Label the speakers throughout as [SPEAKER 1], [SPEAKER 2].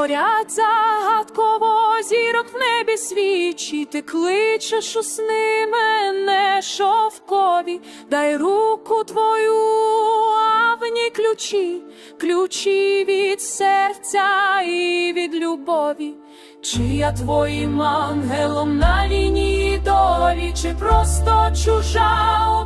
[SPEAKER 1] Зорять загадково зірок в небі свічить, ти кличеш у сни мене шовкові, дай руку твою, а в ній ключі, ключі від серця і від любові. Чи я твоїм ангелом на лінії долі, чи просто чужа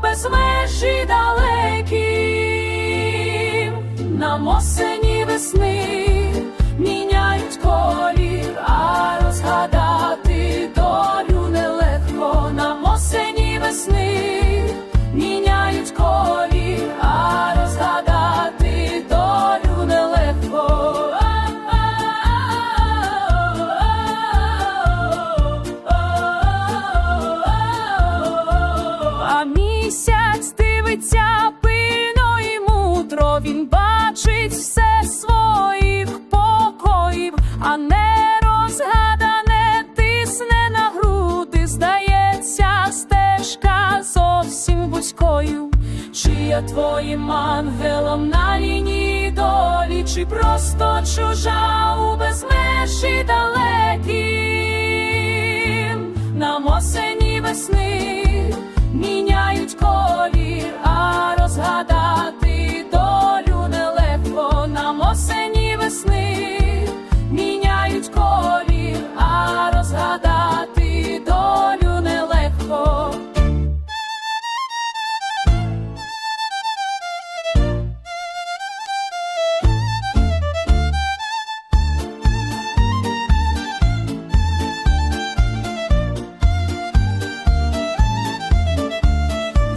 [SPEAKER 1] бачить все своїх покоїв, а не розгадане тисне на груди, здається, стежка зовсім вузькою. Чи я твоїм ангелом на лінії долі, чи просто чужа у безмежі далеким, нам осені весни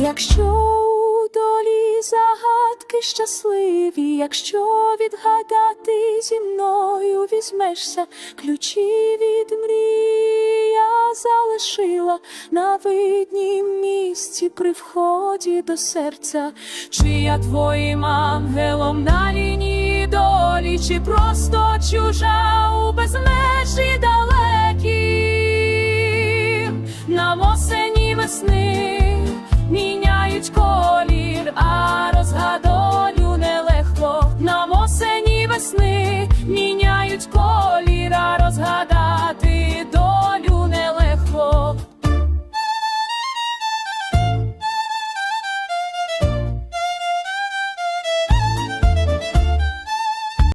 [SPEAKER 1] Якщо у долі загадки щасливі, якщо відгадати зі мною візьмешся, ключі від мрії я залишила на виднім місці при вході до серця, чи я твоїм ангелом на лінії долі, чи просто чужа у безмежі далеким, нам осені весни